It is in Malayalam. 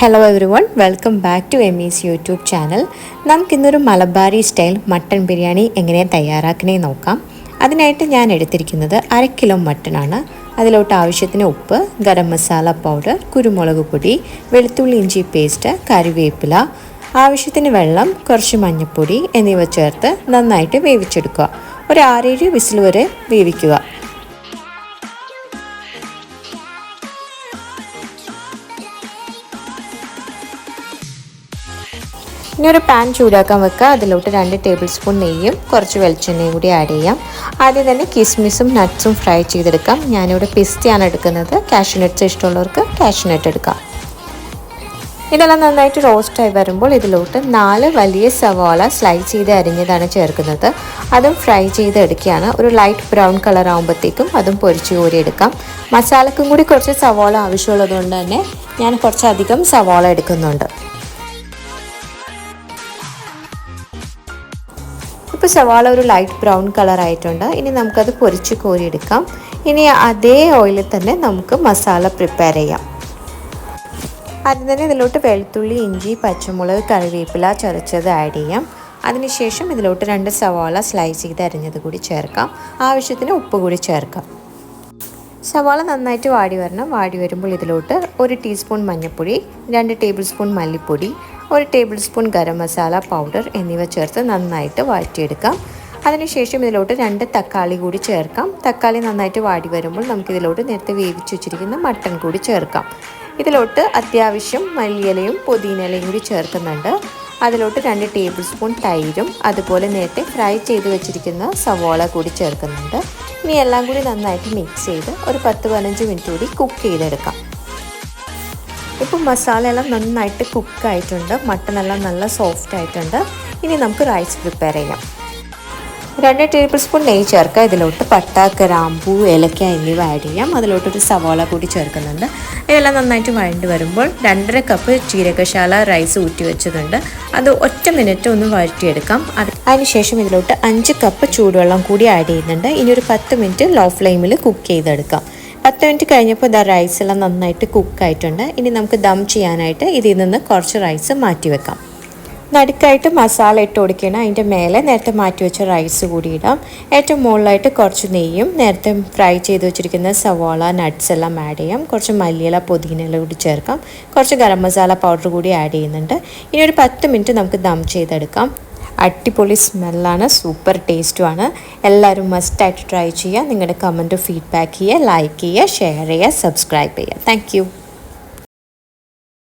Hello everyone welcome back to M is YouTube channel നമുക്കിന്നൊരു മലബാരി സ്റ്റൈൽ മട്ടൺ ബിരിയാണി എങ്ങനെ തയ്യാറാക്കണേ നോക്കാം. അതിനായിട്ട് ഞാൻ എടുത്തിരിക്കുന്നത് അര കിലോ മട്ടനാണ്. അതിലോട്ട് ആവശ്യത്തിന് ഉപ്പ് ഗരം മസാല പൗഡർ കുരുമുളക് പൊടി വെളുത്തുള്ളി ഇഞ്ചി പേസ്റ്റ് കറിവേപ്പില ആവശ്യത്തിന് വെള്ളം കുറച്ച് മഞ്ഞൾപ്പൊടി എന്നിവ ചേർത്ത് നന്നായിട്ട് വേവിച്ചെടുക്കുക. ഒരു ആറേഴ് വിസിൽ വരെ വേവിക്കുക. ഇനി ഒരു പാൻ ചൂടാക്കാൻ വെക്കുക. അതിലോട്ട് രണ്ട് ടേബിൾ സ്പൂൺ നെയ്യും കുറച്ച് വെളിച്ചെണ്ണയും കൂടി ആഡ് ചെയ്യാം. ആദ്യം തന്നെ കിസ്മിസും നട്ട്സും ഫ്രൈ ചെയ്തെടുക്കാം. ഞാനിവിടെ പിസ്തയാണ് എടുക്കുന്നത്. കാഷ്യൂ നട്ട്സ് ഇഷ്ടമുള്ളവർക്ക് കാഷ്യൂ നട്ട് എടുക്കാം. ഇതെല്ലാം നന്നായിട്ട് റോസ്റ്റായി വരുമ്പോൾ ഇതിലോട്ട് നാല് വലിയ സവാള സ്ലൈസ് ചെയ്ത് അരിഞ്ഞതാണ് ചേർക്കുന്നത്. അതും ഫ്രൈ ചെയ്ത് എടുക്കുകയാണ്. ഒരു ലൈറ്റ് ബ്രൗൺ കളർ ആകുമ്പോഴത്തേക്കും അതും പൊരിച്ച് കോരിയെടുക്കാം മസാലക്കും കൂടി കുറച്ച് സവാള ആവശ്യമുള്ളത് കൊണ്ട് തന്നെ ഞാൻ കുറച്ചധികം സവാള എടുക്കുന്നുണ്ട്. ഇപ്പോൾ സവാള ഒരു ലൈറ്റ് ബ്രൗൺ കളർ ആയിട്ടുണ്ട്. ഇനി നമുക്കത് പൊരിച്ച് കോരിയെടുക്കാം. ഇനി അതേ ഓയിലിൽ തന്നെ നമുക്ക് മസാല പ്രിപ്പയർ ചെയ്യാം. ആദ്യം തന്നെ ഇതിലോട്ട് വെളുത്തുള്ളി ഇഞ്ചി പച്ചമുളക് കറിവേപ്പില ചതച്ചത് ആഡ് ചെയ്യാം. അതിനുശേഷം ഇതിലോട്ട് രണ്ട് സവാള സ്ലൈസ് ചെയ്ത് അരിഞ്ഞത് കൂടി ചേർക്കാം. ആവശ്യത്തിന് ഉപ്പ് കൂടി ചേർക്കാം. സവാള നന്നായിട്ട് വാടി വരണം. വാടി വരുമ്പോൾ ഇതിലോട്ട് ഒരു ടീസ്പൂൺ മഞ്ഞൾപ്പൊടി രണ്ട് ടേബിൾ സ്പൂൺ മല്ലിപ്പൊടി ഒരു tablespoon garam masala powder എന്നിവ ചേർത്ത് നന്നായിട്ട് വാറ്റിയെടുക്കാം അതിനുശേഷം ഇതിലോട്ട് രണ്ട് തക്കാളി കൂടി ചേർക്കാം. തക്കാളി നന്നായിട്ട് വാടി വരുമ്പോൾ നമുക്കിതിലോട്ട് നേരത്തെ വേവിച്ച് വെച്ചിരിക്കുന്ന മട്ടൺ കൂടി ചേർക്കാം. ഇതിലോട്ട് അത്യാവശ്യം മല്ലിയിലയും പുതിനയിലയും കൂടി ചേർക്കുന്നുണ്ട്. അതിലോട്ട് രണ്ട് ടേബിൾ സ്പൂൺ തൈരും അതുപോലെ നേരത്തെ ഫ്രൈ ചെയ്ത് വെച്ചിരിക്കുന്ന സവോള കൂടി ചേർക്കുന്നുണ്ട്. ഇനി എല്ലാം കൂടി നന്നായിട്ട് മിക്സ് ചെയ്ത് ഒരു പത്ത് പതിനഞ്ച് മിനിറ്റ് കൂടി കുക്ക് ചെയ്തെടുക്കാം. ഇപ്പോൾ മസാലയെല്ലാം നന്നായിട്ട് കുക്കായിട്ടുണ്ട്. മട്ടനെല്ലാം നല്ല സോഫ്റ്റ് ആയിട്ടുണ്ട്. ഇനി നമുക്ക് റൈസ് പ്രിപ്പയർ ചെയ്യാം. രണ്ട് ടേബിൾ സ്പൂൺ നെയ്യ് ചേർക്കുക. ഇതിലോട്ട് പട്ട ഗ്രാമ്പൂ ഏലക്ക എന്നിവ ആഡ് ചെയ്യാം. അതിലോട്ടൊരു സവാള കൂടി ചേർക്കുന്നുണ്ട്. ഇതെല്ലാം നന്നായിട്ട് വഴണ്ട് വരുമ്പോൾ രണ്ടര കപ്പ് ജീരകശാല റൈസ് ഊറ്റി വെച്ചതുണ്ട്. അത് ഒറ്റ മിനിറ്റ് ഒന്ന് വഴറ്റിയെടുക്കാം. അത് അതിനുശേഷം ഇതിലോട്ട് അഞ്ച് കപ്പ് ചൂടുവെള്ളം കൂടി ആഡ് ചെയ്യുന്നുണ്ട്. ഇനി ഒരു പത്ത് മിനിറ്റ് ലോ ഫ്ലെയിമിൽ കുക്ക് ചെയ്തെടുക്കാം. പത്ത് മിനിറ്റ് കഴിഞ്ഞപ്പോൾ ഇതാ റൈസ് എല്ലാം നന്നായിട്ട് കുക്കായിട്ടുണ്ട്. ഇനി നമുക്ക് ദം ചെയ്യാനായിട്ട് ഇതിൽ നിന്ന് കുറച്ച് റൈസ് മാറ്റി വെക്കാം. നടുക്കായിട്ട് മസാല ഇട്ട് കൊടുക്കണം അതിന്റെ മേലെ നേരത്തെ മാറ്റി വെച്ച റൈസ് കൂടി ഇടാം. ഏറ്റവും മുകളിലായിട്ട് കുറച്ച് നെയ്യും നേരത്തെ ഫ്രൈ ചെയ്ത് വെച്ചിരിക്കുന്ന സവാള നട്ട്സ് എല്ലാം ആഡ് ചെയ്യാം. കുറച്ച് മല്ലിയില പുതിനയില കൂടി ചേർക്കാം. കുറച്ച് ഗരം മസാല പൗഡർ കൂടി ആഡ് ചെയ്യുന്നുണ്ട്. ഇനി ഒരു പത്ത് മിനിറ്റ് നമുക്ക് ദം ചെയ്തെടുക്കാം. അടിപൊളി സ്മെല്ലാണ് സൂപ്പർ ടേസ്റ്റുമാണ്. എല്ലാവരും മസ്റ്റായിട്ട് ട്രൈ ചെയ്യുക. നിങ്ങളുടെ കമന്റ് ഫീഡ്ബാക്ക് ചെയ്യുക ലൈക്ക് ചെയ്യുക ഷെയർ ചെയ്യുക സബ്സ്ക്രൈബ് ചെയ്യുക. താങ്ക്